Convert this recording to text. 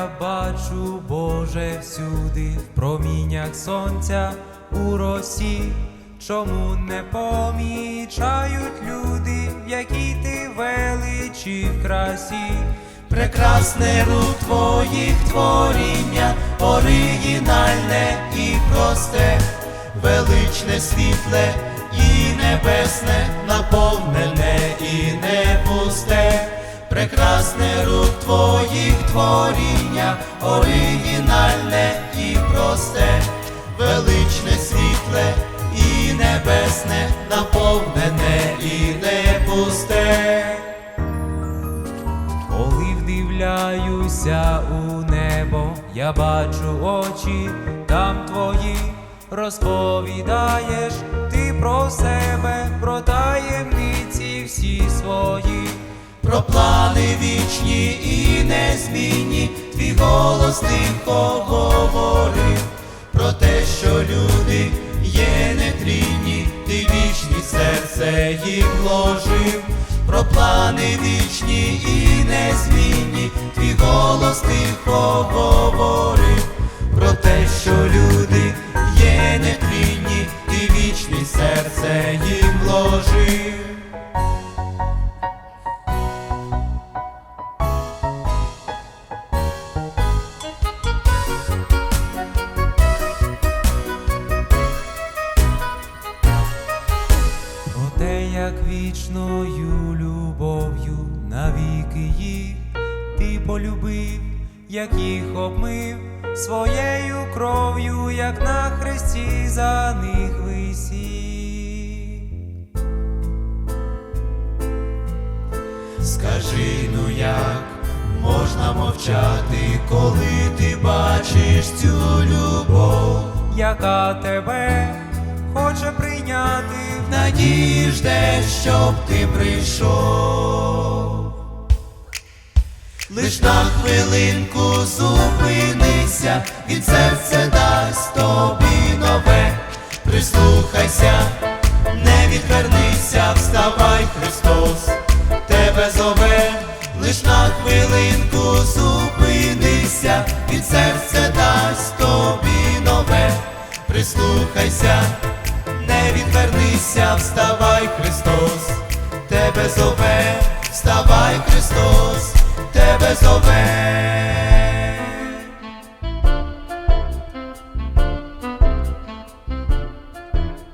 я бачу, Боже, всюди, в проміннях сонця у росі. Чому не помічають люди, в якій ти величі в красі? Прекрасне рук твоїх творіння, оригінальне і просте, величне, світле і небесне, наповнене і не пусте. Прекрасне рук твоїх творіння, оригінальне і просте, величне, світле і небесне, наповнене і не пусте. Коли вдивляюся у небо, я бачу очі там твої, розповідаєш ти про себе, про таємниці всі свої. Вічні і незмінні, твій голос тихо говорив, про те, що люди є нетлінні, ти вічні серце їм вложив, про плани вічні і незмінні, твій голос тихо говорив, про те, що люди є нетлінні, ти вічні серце їм вложив. Як вічною любов'ю навіки їх ти полюбив, як їх обмив своєю кров'ю, як на хресті за них висів. Скажи, ну як можна мовчати, коли ти бачиш цю любов, яка тебе хоче прийняти. В надії щоб ти прийшов. Лиш на хвилинку зупинися, від серця дасть тобі нове, прислухайся, не відвернися, вставай, Христос, тебе зове, лиш на хвилинку зупинися, від серця дасть тобі нове, прислухайся, не відвернися, вставай, Христос, тебе зове, вставай, Христос, тебе зове.